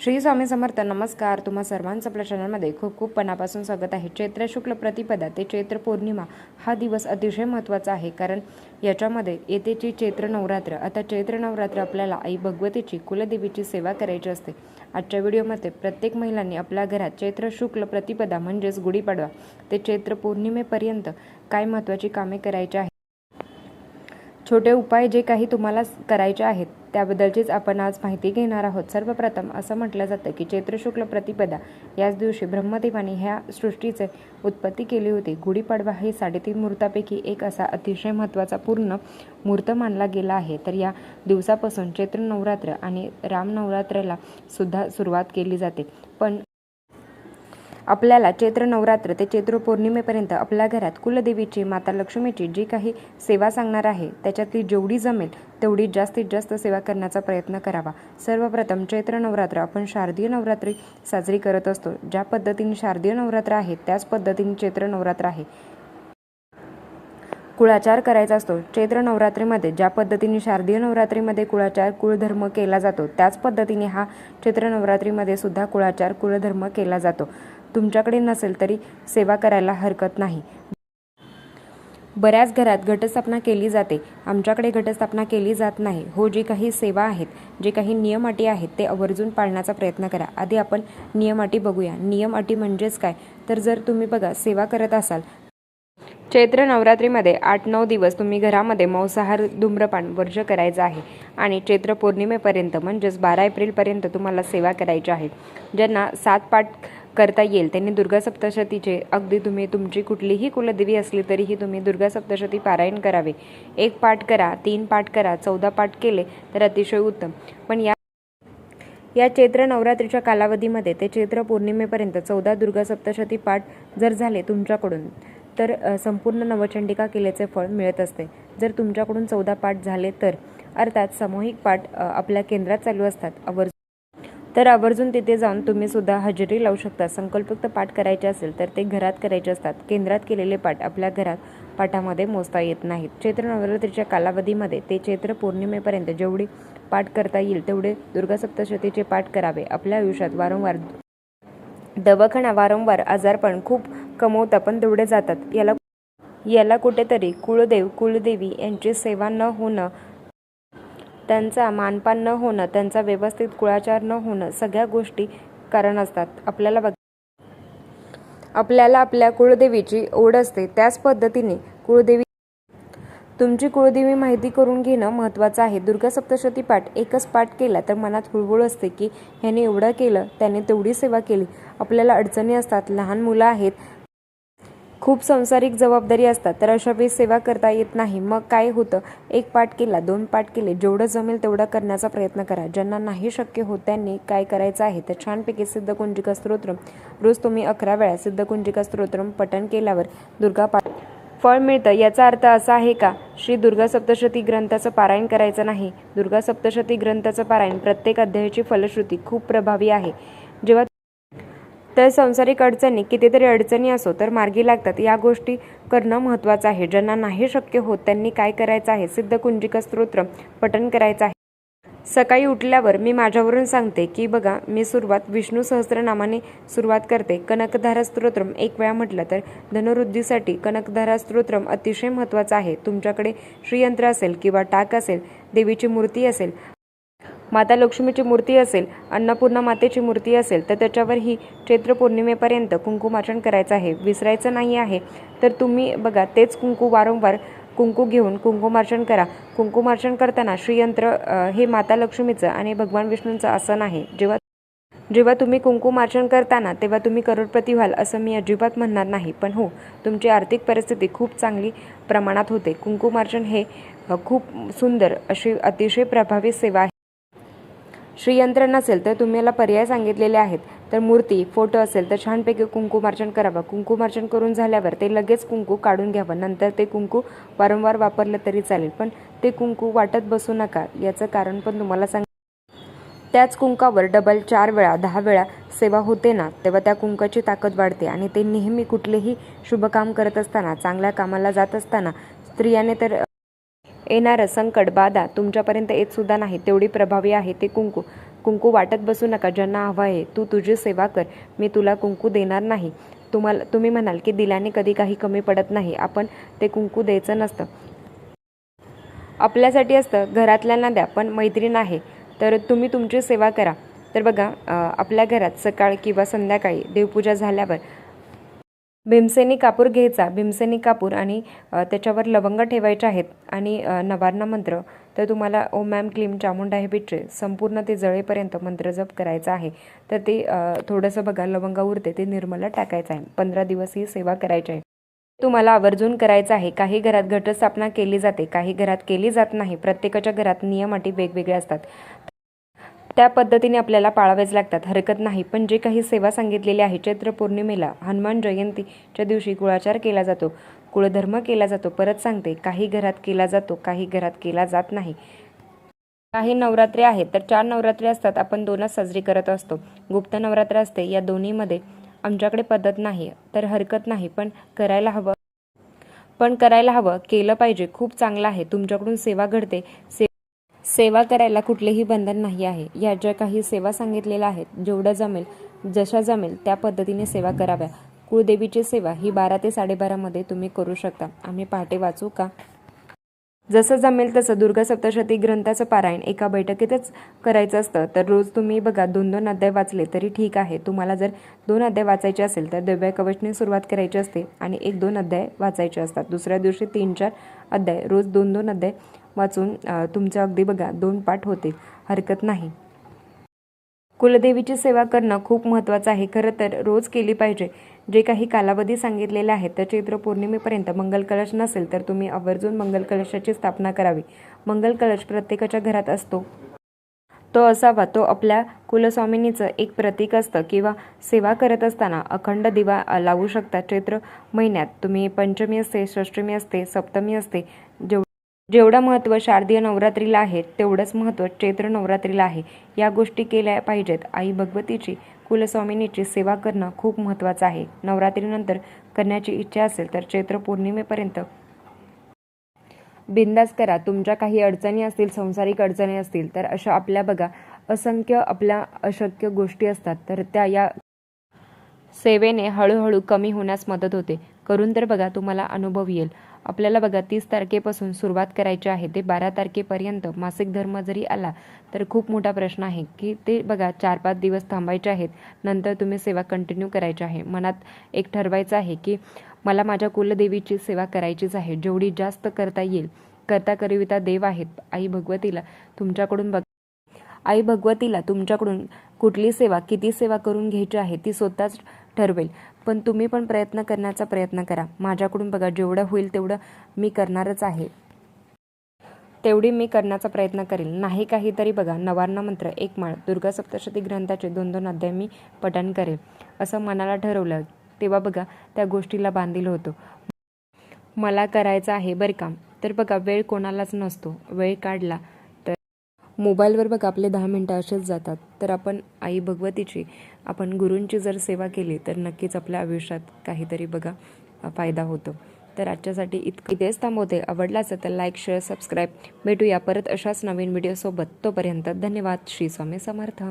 श्री स्वामी समर्थ नमस्कार. तुम्हा सर्वांचं आपल्या चॅनलमध्ये खूप खूप पणापासून स्वागत आहे. चैत्र शुक्ल प्रतिपदा ते चैत्र पौर्णिमा हा दिवस अतिशय महत्त्वाचा आहे. कारण याच्यामध्ये येतेची चैत्र नवरात्र आता चैत्र नवरात्र आपल्याला आई भगवतीची कुलदेवीची सेवा करायची असते. आजच्या व्हिडिओमध्ये प्रत्येक महिलांनी आपल्या घरात चैत्र शुक्ल प्रतिपदा म्हणजेच गुढीपाडवा ते चैत्र पौर्णिमेपर्यंत काय महत्त्वाची कामे करायची आहे छोटे उपाय जे काही तुम्हाला करायचे आहेत त्याबद्दलचीच आपण आज माहिती घेणार आहोत. सर्वप्रथम असं म्हटलं जातं की चैत्र शुक्ल प्रतिपदा याच दिवशी ब्रह्मदेवाने ह्या सृष्टीचे उत्पत्ती केली होती. गुढीपाडवा हे साडेतीन मुहूर्तापैकी एक असा अतिशय महत्त्वाचा पूर्ण मुहूर्त मानला गेला आहे. तर या दिवसापासून चैत्र नवरात्र आणि रामनवरात्राला सुद्धा सुरुवात केली जाते. पण आपल्याला चैत्र नवरात्र ते चैत्र पौर्णिमेपर्यंत आपल्या घरात कुलदेवीची माता लक्ष्मीची जी काही सेवा सांगणार आहे त्याच्यातली जेवढी जमेल तेवढी जास्तीत जास्त सेवा करण्याचा प्रयत्न करावा. सर्वप्रथम चैत्र नवरात्र आपण शारदीय नवरात्री साजरी करत असतो. ज्या पद्धतीने शारदीय नवरात्र आहे त्याच पद्धतीने चैत्र नवरात्र आहे. कुळाचार करायचा असतो. चैत्र नवरात्रीमध्ये ज्या पद्धतीने शारदीय नवरात्रीमध्ये कुळाचार कुळधर्म केला जातो त्याच पद्धतीने हा चैत्र नवरात्रीमध्ये सुद्धा कुळाचार कुळधर्म केला जातो. तुमच्याकडे नसेल तरी सेवा करायला हरकत नाही. बऱ्याच घरात घटस्थापना केली जाते. आमच्याकडे घटस्थापना केली जात नाही. हो जी काही सेवा आहेत जे काही नियम अटी आहेत ते आवर्जून पाळण्याचा प्रयत्न करा. आधी आपण नियम अटी बघूया. नियम अटी म्हणजेच काय? तर जर तुम्ही बघा सेवा करत असाल. चैत्र नवरात्रीमध्ये आठ नऊ दिवस तुम्ही घरामध्ये मांसाहार धूम्रपान वर्ज करायचं आहे. आणि चैत्र पौर्णिमेपर्यंत म्हणजेच बारा एप्रिलपर्यंत तुम्हाला सेवा करायची आहे. ज्यांना सात पाठ करता येईल. त्यांनी दुर्गा सप्तशतीचे अगदी तुम्ही तुमची कुठलीही कुलदेवी असली तरीही तुम्ही दुर्गा सप्तशती पारायण करावे. एक पाठ करा तीन पाठ करा चौदा पाठ केले तर अतिशय उत्तम. पण या या चैत्र नवरात्रीच्या कालावधीमध्ये ते चैत्र पौर्णिमेपर्यंत चौदा दुर्गा सप्तशती पाठ जर झाले तुमच्याकडून तर संपूर्ण नवचंडिका केलेचे फळ मिळत असते. जर तुमच्याकडून चौदा पाठ झाले तर अर्थात सामूहिक पाठ आपल्या केंद्रात चालू असतात. आवर्जून तर आवर्जून तिथे जाऊन तुम्ही सुद्धा हजेरी लावू शकता. संकल्पयुक्त पाठ करायचे असेल तर ते घरात करायचे असतात. केंद्रात केलेले पाठ आपल्या घरात पाठामध्ये मोजता येत नाहीत. चैत्र नवरात्रीच्या कालावधीमध्ये ते चैत्र पौर्णिमेपर्यंत जेवढी पाठ करता येईल तेवढे दुर्गा सप्तशतीचे पाठ करावे. आपल्या आयुष्यात वारंवार दवाखाना वारंवार आजारपण खूप कमवता पण तेवढे जातात. याला याला कुठेतरी कुळदेव कुलदेवी यांची सेवा न होणं त्यांचा मानपान न होणं त्यांचा व्यवस्थित कुळाचार न होणं सगळ्या गोष्टी कारण असतात. आपल्याला बघ आपल्याला आपल्या कुळदेवीची ओढ असते. त्याच पद्धतीने कुळदेवी तुमची कुळदेवी माहिती करून घेणं महत्त्वाचं आहे. दुर्गा सप्तशती पाठ एकच पाठ केला तर मनात हुळहुळ असते की ह्याने एवढं केलं त्याने तेवढी सेवा केली. आपल्याला अडचणी असतात. लहान मुलं आहेत. खूप संसारिक जबाबदारी असतात तर अशा वेळी सेवा करता येत नाही. मग काय होतं? एक पाठ केला दोन पाठ केले जेवढं जमेल तेवढं करण्याचा प्रयत्न करा. ज्यांना नाही शक्य होत त्यांनी काय करायचं आहे? तर छानपैकी सिद्धकुंजिका स्तोत्र रोज तुम्ही अकरा वेळा सिद्धकुंजिका स्तोत्रम पठण केल्यावर दुर्गा पाठ फळ मिळतं. याचा अर्थ असा आहे का? श्री दुर्गा सप्तशती ग्रंथाचं पारायण करायचं नाही. दुर्गा सप्तशती ग्रंथाचं पारायण प्रत्येक अध्यायाची फलश्रुती खूप प्रभावी आहे. जेव्हा तर संसारिक अडचणी कितीतरी अडचणी असो तर मार्गी लागतात. या गोष्टी करणं महत्त्वाचं आहे. ज्यांना नाही शक्य होत त्यांनी काय करायचं आहे? सिद्धकुंजिका स्तोत्र पठण करायचं आहे. सकाळी उठल्यावर मी माझ्यावरून सांगते की बघा मी सुरुवात विष्णू सहस्रनामाने सुरुवात करते. कनकधारा स्तोत्रम एक वेळा म्हटलं तर धनुवृद्धीसाठी कनकधारा स्तोत्रम अतिशय महत्त्वाचं आहे. तुमच्याकडे श्रीयंत्र असेल किंवा टाक असेल देवीची मूर्ती असेल माता लक्ष्मीची मूर्ती असेल अन्नपूर्णा मातेची मूर्ती असेल तर त्याच्यावर ही चैत्र पौर्णिमेपर्यंत कुंकुमार्चन करायचं आहे. विसरायचं नाही आहे. तर तुम्ही बघा तेच कुंकू वारंवार कुंकू घेऊन कुंकुमार्चन करा. कुंकुमार्चन करताना श्रीयंत्र हे माता लक्ष्मीचं आणि भगवान विष्णूंचं आसन आहे. जेव्हा जेव्हा तुम्ही कुंकुमार्चन करताना तेव्हा तुम्ही करोडपती व्हाल असं मी अजिबात म्हणणार नाही. पण हो तुमची आर्थिक परिस्थिती खूप चांगली प्रमाणात होते. कुंकुमार्चन हे खूप सुंदर अशी अतिशय प्रभावी सेवा आहे. श्रीयंत्र नसेल तर तुम्हाला पर्याय सांगितलेले आहेत. तर मूर्ती फोटो असेल तर छानपैकी कुंकुमार्चन करावं. कुंकुमार्चन करून झाल्यावर ते लगेच कुंकू काढून घ्यावं. नंतर ते कुंकू वारंवार वापरलं तरी चालेल पण ते कुंकू वाटत बसू नका याचं कारण पण तुम्हाला सांग त्याच कुंकावर डबल चार वेळा दहा वेळा सेवा होते ना तेव्हा त्या कुंकाची ताकद वाढते आणि ते नेहमी कुठलेही शुभकाम करत असताना चांगल्या कामाला जात असताना स्त्रियाने तर येणारं संकट बाधा तुमच्यापर्यंत येत सुद्धा नाही. तेवढी प्रभावी आहे ते कुंकू. कुंकू वाटत बसू नका. ज्यांना हवं आहे तू तुझी सेवा कर. मी तुला कुंकू देणार नाही. तुम्हाला तुम्ही म्हणाल की दिल्याने कधी काही कमी पडत नाही. आपण ते कुंकू द्यायचं नसतं. आपल्यासाठी असतं घरातल्यांना द्या पण मैत्रीण आहे. तर तुम्ही तुमची सेवा करा. तर बघा आपल्या घरात सकाळ किंवा संध्याकाळी देवपूजा झाल्यावर भीमसेनी कापूर घ्यायचा. भीमसेनी कापूर आणि त्याच्यावर लवंग ठेवायचे आहेत आणि नवारणा मंत्र. तर तुम्हाला ओम मॅम क्लीम चामुंडा हे पिठचे संपूर्ण ते जळेपर्यंत मंत्र जप करायचा आहे. तर ते थोडंसं बघा लवंगा उरते ते निर्मला टाकायचं आहे. पंधरा दिवस ही सेवा करायची आहे. तुम्हाला आवर्जून करायचं आहे. काही घरात घटस्थापना केली जाते काही घरात केली जात नाही. प्रत्येकाच्या घरात नियम अटी वेगवेगळ्या असतात. त्या पद्धतीने आपल्याला पाळावेच लागतात. हरकत नाही. पण जे काही सेवा सांगितलेली आहे चैत्र पौर्णिमेला हनुमान जयंतीच्या दिवशी कुळाचार केला जातो कुळधर्म केला जातो परत सांगते काही घरात केला जातो काही घरात केला जात नाही. काही नवरात्री आहेत तर चार नवरात्री असतात आपण दोनच साजरी करत असतो. गुप्त नवरात्र असते या दोन्हीमध्ये आमच्याकडे पद्धत नाही तर हरकत नाही पण करायला हवं. पण करायला हवं केलं पाहिजे खूप चांगलं आहे. तुमच्याकडून सेवा घडते से सेवा करायला कुठलेही बंधन नाही आहे. या ज्या काही सेवा सांगितलेल्या आहेत जेवढं जमेल जशा जमेल त्या पद्धतीने सेवा कराव्या. कुळदेवीची सेवा ही बारा ते साडेबारामध्ये तुम्ही करू शकता. आम्ही पहाटे वाचू का? जसं जमेल तसं दुर्गा सप्तशती ग्रंथाचं पारायण एका बैठकीतच करायचं असतं. तर रोज तुम्ही बघा दोन दोन अध्याय वाचले तरी ठीक आहे. तुम्हाला जर दोन अध्याय वाचायचे असेल तर दिव्या कवचने सुरुवात करायची असते आणि एक दोन अध्याय वाचायचे असतात. दुसऱ्या दिवशी तीन चार अध्याय रोज दोन दोन अध्याय वाचून तुमचं अगदी बघा दोन पाठ होतील. हरकत नाही. कुलदेवीची सेवा करणं खूप महत्त्वाचं आहे. खरं तर रोज केली पाहिजे. जे काही कालावधी सांगितलेले आहेत तर चैत्र पौर्णिमेपर्यंत मंगल कलश नसेल तर तुम्ही आवर्जून मंगल कलशाची स्थापना करावी. मंगल कलश प्रत्येकाच्या घरात असतो. तो असावा. तो आपल्या कुलस्वामिनीचं एक प्रतीक असतं किंवा सेवा करत असताना अखंड दिवा लावू शकता. चैत्र महिन्यात तुम्ही पंचमी असते षष्टमी असते सप्तमी असते जेव जेवढं महत्त्व शारदीय नवरात्रीला आहे तेवढंच महत्त्व चैत्र नवरात्रीला आहे. या गोष्टी केल्या पाहिजेत. आई भगवतीची कुलस्वामिनीची सेवा करणं खूप महत्त्वाचं आहे. नवरात्रीनंतर करण्याची इच्छा असेल तर चैत्र पौर्णिमेपर्यंत. बिंदास करा. तुमच्या काही अडचणी असतील संसारिक अडचणी असतील तर अशा आपल्या बघा. असंख्य आपल्या अशक्य गोष्टी असतात तर त्या या सेवेने हळूहळू कमी होण्यास मदत होते. करून तर बघा तुम्हाला अनुभव येईल. आपल्याला बघा तीस तारखेपासून सुरुवात करायची आहे. ते बारा तारखेपर्यंत मासिक धर्म जरी आला तर खूप मोठा प्रश्न आहे की ते बघा चार पाच दिवस थांबायचे आहेत. नंतर तुम्ही सेवा कंटिन्यू करायची आहे. मनात एक ठरवायचं आहे की मला माझ्या कुलदेवीची सेवा करायचीच आहे. जेवढी जास्त करता येईल करता करिविता देव आहेत. आई भगवतीला तुमच्याकडून बघ आई भगवतीला तुमच्याकडून कुठली सेवा किती सेवा करून घ्यायची आहे ती स्वतःच ठरवेल. पण तुम्ही पण प्रयत्न करण्याचा प्रयत्न करा. माझ्याकडून बघा जेवढं होईल तेवढं मी करणारच आहे. तेवढी मी करण्याचा प्रयत्न करेल नाही काही तरी बघा नवार्ण मंत्र एक माळ दुर्गा सप्तशती ग्रंथाचे दोन दोन अध्याय मी पठण करेल असं मनाला ठरवलं तेव्हा बघा त्या गोष्टीला बांधील होतो. मला करायचं आहे बरं का? तर बघा वेळ कोणालाच नसतो. वेळ काढला मोबाईलवर बघ आपले दहा मिनटं असेच जातात. तर आपण आई भगवतीची आपण गुरूंची जर सेवा केली तर नक्कीच आपल्या आयुष्यात काहीतरी बघा फायदा होतो. तर आजच्यासाठी इतकं इथेच थांबवते. आवडला असेल तर लाईक शेअर सबस्क्राईब भेटूया परत अशाच नवीन व्हिडिओसोबत तोपर्यंत धन्यवाद. श्री स्वामी समर्थ.